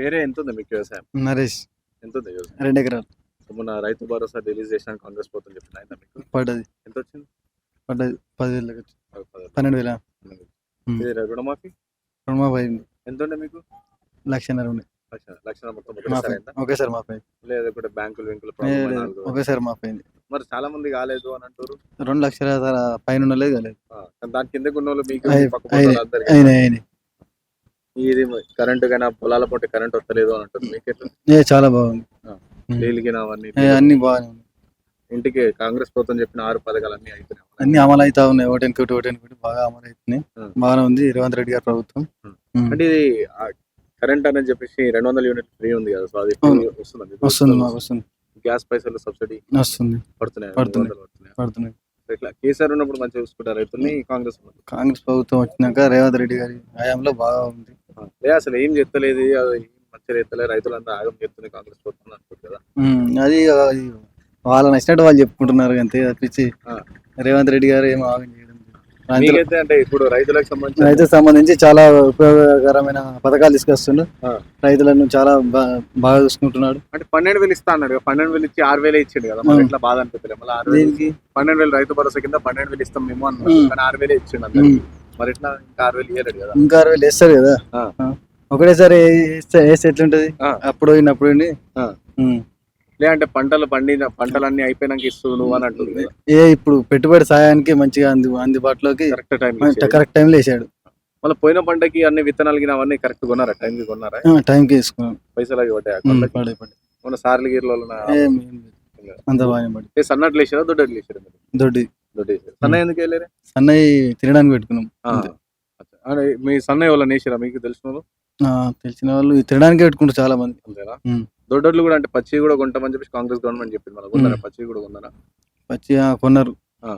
పేరే ఎంత ఉంది మీకు వ్యవసాయం? నరేష్. ఎంత ఉంది వ్యవసాయం? రెండు ఎకరాలు. మొన్న రైతు భరోసా రిలీజ్ చేసిన కాంగ్రెస్ ప్రభుత్వం చెప్పిన ఆయన మీకు? పడ్డది. ఎంత వచ్చింది. పడ్డది పదివేలు పన్నెండు వేల. రుణమాఫీ? రుణమాఫీ అయింది. ఎంత ఉండే మీకు? లక్షన్నర అయిందా? ఒకేసారి మాఫీ అయింది. లేదా కూడా బ్యాంకులు బ్యాంకులు లేదు, ఒకేసారి మాఫీ అయింది. మరి చాలా మంది కాలేదు అని అంటారు. రెండు లక్షల పైన ఉండలేదు కాలేదు. దాని కింద ఉన్న వాళ్ళు మీకు ఇది కరెంట్ కన్నా పొలాల పొట్టి కరెంట్ వస్తలేదు అని అంటారు మీకు ఎట్లా? ఏ చాలా బాగుంది. ఆ. నీళ్ళకి అవన్నీ ఏ, అన్ని బాగానే ఉన్నాయి. ఇంటికి కాంగ్రెస్ ప్రభుత్వం చెప్పిన ఆరు పథకాలు అన్ని అయిపోయినాయి. అన్ని అమలు అవుతా ఉన్నాయి. ఒకటి ఇంకోటి ఒకటి ఇంకోటి బాగా అమలు అవుతున్నాయి. బాగానే ఉంది. రేవంత్ రెడ్డి గారి ప్రభుత్వం. ఉమ్. అంటే ఇది కరెంట్ అని చెప్పేసి రెండు వందల యూనిట్ ఫ్రీ ఉంది కదా సో అది అవును. వస్తుంది? వస్తుంది మాకు వస్తుంది. గ్యాస్ పైసలు సబ్సిడీ వస్తుంది. పడుతున్నాయి? పడుతున్నాయి. మూడు వందలు పడుతున్నాయి? పడుతున్నాయి. సో ఇట్లా కేసీఆర్ ఉన్నప్పుడు మంచిగా చూసుకుంటారు? రైతుల్ని కాంగ్రెస్ ఉన్నప్పుడు. కాంగ్రెస్ ప్రభుత్వం వచ్చినాక రేవంత్ రెడ్డి గారి హయాంలో బాగా ఉంది. ఆ, లే అసలు ఏం చెప్తలేదు అది ఏం మంచిగా చేస్తలే రైతులంతా ఆగం చెప్తుంది కాంగ్రెస్ ప్రభుత్వం అనుకుంటు కదా. అది వాళ్ళ నచ్చినట్టు వాళ్ళు చెప్పుకుంటున్నారు అంతే తప్పించి. రేవంత్ రెడ్డి గారు ఏమో ఆగం చేయడం అంటే ఇప్పుడు రైతులకు సంబంధించి రైతులకు సంబంధించి చాలా ఉపయోగకరమైన పథకాలు తీసుకొస్తుండు. రైతులను చాలా బా- బాగా చూసుకుంటున్నాడు. అంటే పన్నెండు వేలు ఇస్తా అన్నాడు పన్నెండు వేలు ఇచ్చి ఆరు వేలే ఇచ్చిండు కదా మరి ఉమ్. ఇట్లా బాధ అనిపిస్తలే మళ్ళీ ఆరు వేలు దీనికి? పన్నెండు వేలు రైతు భరోసా కింద పన్నెండు వేలు ఇస్తాం మేము అన్నాడు. కానీ ఆరు వేలే ఇచ్చిండు అందరికి. మరి ఇంకా ఆరు వేలు ఇయ్యలేడు కదా? ఇంకా అరవై వేస్తారు కదా? ఆ. ఒకటేసారి వేస్తే వేస్తే ఎట్లుంటది? ఆ. అప్పుడు పోయినప్పుడు పోయింది. ఆ. ఉమ్. లేదంటే పంటలు పండిన పంటలన్నీ అయిపోయినాక ఇస్తూ నువ్వు అని అంటుంది ఏ ఇప్పుడు పెట్టుబడి సాయానికి మంచిగా అందు అందుబాటులోకి కరెక్ట్ టైం కరెక్ట్ టైంలో వేసాడు. మళ్ళీ పోయిన పంటకి అన్ని విత్తనాలు గిన అవన్నీ కరెక్ట్ కొన్నారా? టైం కి కొన్నారా? ఆ, టైంకి వేసుకున్నాం. పైసలు అవి పడ్డాయి? ఉమ్, అకౌంట్లకి? పడే పడే మన సార్లు గీర్ల ఏం ఏం లేదు. అంత బాగానే పడి సన్నట్లు వేసారా దొడ్డట్లు వేసారు మీరు? దొడ్డి. దొడ్డి వేసారు సన్న ఎందుకు వేయలేరు సన్నయ్య తినడానికి పెట్టుకున్నాం. అంతే. అంటే మీ సన్నయ్య వాళ్ళని వేసారా? మీకు తెలిసిన వాళ్ళు? ఆ, తెలిసిన వాళ్ళు తినడానికి పెట్టుకుంటారు చాలా మంది అంతేనా? ఉమ్. కూడా అంటే పచ్చి కూడా కొంటామని చెప్పేసి కాంగ్రెస్ గవర్నమెంట్ చెప్పింది మన కొన్నారా పచ్చి కూడా కొన్నారా వచ్చి ఆ, కొన్నారు. ఆ.